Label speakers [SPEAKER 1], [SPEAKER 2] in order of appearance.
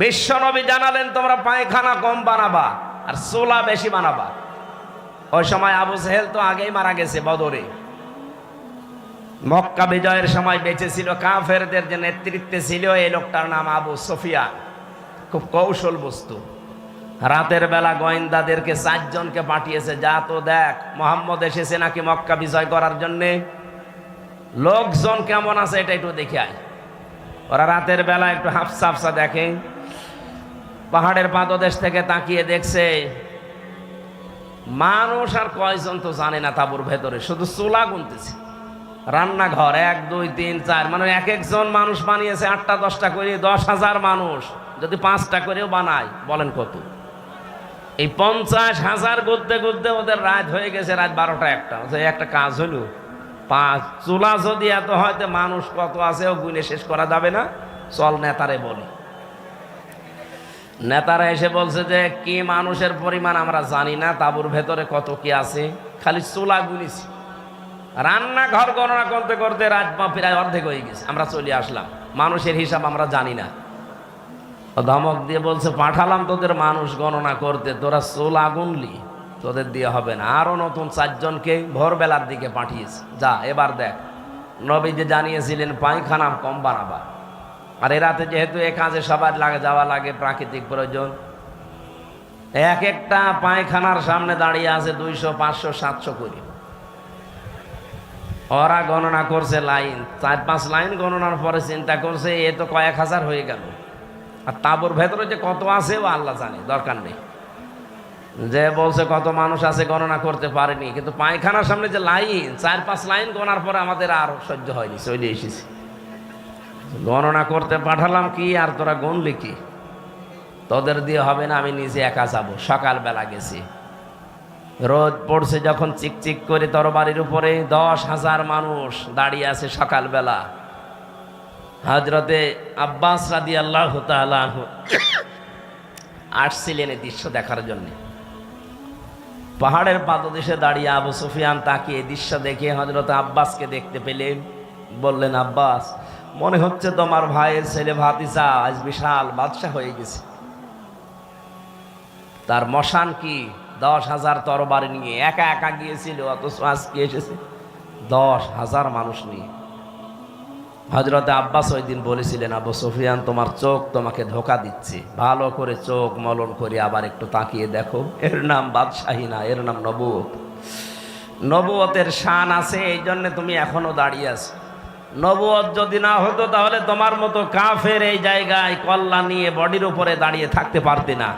[SPEAKER 1] বিশ্বনবী জানালেন, তোমরা পায়খানা কম বানাবা আর সোলা বেশি বানাবা। ওই সময় আবু সেহেল তো আগেই মারা গেছে বদরে। মক্কা বিজয়ের সময় বেঁচে ছিল কাফেরদের যে নেতৃত্বে ছিল এই লোকটার নাম আবু সফিয়া খুব কৌশল বস্তু। রাতের বেলা গোয়েন্দাদেরকে চারজনকে পাঠিয়েছে, যা তো দেখ, মোহাম্মদ এসেছে নাকি মক্কা বিজয় করার জন্যে? লোকজন কেমন আছে এটা একটু দেখে আয়। ওরা রাতের বেলা একটু হাফসা হাফসা দেখে। পাহাড়ের পাদদেশ থেকে তাকিয়ে দেখছে, মানুষ আর কয়জন তো জানে না তাবুর ভেতরে, শুধু চুলা গুনতেছে। রান্নাঘর এক, দুই, তিন, চার মানে এক একজন মানুষ বানিয়েছে আটটা, দশটা করে, দশ হাজার মানুষ। যদি পাঁচটা করেও বানায়, বলেন কত? এই পঞ্চাশ হাজার গুলতে গুলতে ওদের রাত হয়ে গেছে রাত বারোটা একটা। একটা কাজ হলো পাঁচ চুলা যদি এত হয়তো মানুষ কত আছে ও গুনে শেষ করা যাবে না? চল নেতারে বলি। নেতারা এসে বলছে যে, কি মানুষের পরিমাণ আমরা জানি না, তাবুর ভেতরে কত কি আছে? খালি চুলা গুনিছি। রান্নাঘর গণনা করতে করতে রাত প্রায় অর্ধেক হয়ে গেছে, আমরা চলে আসলাম। মানুষের হিসাব আমরা জানি না। ধমক দিয়ে বলছে, পাঠালাম তোদের মানুষ গণনা করতে, তোরা চুলা গুনলি। তোদের দিয়ে হবে না। আরও নতুন চারজনকে ভোরবেলার দিকে পাঠিয়েছে। যা, এবার দেখ। নবী যে জানিয়েছিলেন, পায়খানা কম বানাবা আর এরাতে যেহেতু এ কাজে সবার লাগে, যাওয়া লাগে, প্রাকৃতিক প্রয়োজন, এক একটা পায়খানার সামনে দাঁড়িয়ে আছে দুইশো, পাঁচশো, সাতশো করে। ওরা গণনা করছে লাইন। চার, পাঁচ লাইন গণনার পরে চিন্তা করছে, এ তো কয়েক হাজার হয়ে গেল। আর তাবুর ভেতরে যে কত আছে ও আল্লাহ জানে, দরকার নেই। যে বলছে কত মানুষ আছে গণনা করতে পারেনি, কিন্তু পায়খানার সামনে যে লাইন, চার পাঁচ লাইন গণার পরে আমাদের আর সহ্য হয়নি, চলে এসেছি। গণনা করতে পাঠালাম কি, আর তোরা গণলি কি? তোদের দিয়ে হবে না, আমি নিজে একা যাব, সকালবেলা গেছি। রোদ পড়ছে যখন চিকচিক করে তরবারির উপরে, দশ হাজার মানুষ দাঁড়িয়ে আছে সকালবেলা। হজরতে আব্বাস রাদি আল্লাহ আসছিলেন এই দৃশ্য দেখার জন্য। পাহাড়ের পাদদেশে দাঁড়িয়ে আবু সুফিয়ান তাকে দৃশ্য দেখে হজরত আব্বাসকে দেখতে পেলেন বললেন, আব্বাস, মনে হচ্ছে তোমার ভাইয়ের ছেলে ভাতিসা আজ বিশাল বাদশাহ হয়ে গেছে। তার মশান কি দশ হাজার তরবারি নিয়ে একা একা গিয়েছিল, অথচ আজকে এসেছে দশ হাজার মানুষ নিয়ে। হজরতে আব্বাস ওই দিন বলেছিলেন, আবু সুফিয়ান, তোমার চোখ তোমাকে ধোকা দিচ্ছে। ভালো করে চোখ মলন করে আবার একটু তাকিয়ে দেখো। এর নাম বাদশাহী না, এর নাম নবুয়ত। নবুয়তের শান আছে এই জন্য তুমি এখনও দাঁড়িয়ে আছো। নবুয়ত যদি না হতো, তাহলে তোমার মতো কাফের এই জায়গায় কল্লা নিয়ে বডির উপরে দাঁড়িয়ে থাকতে পারতে না।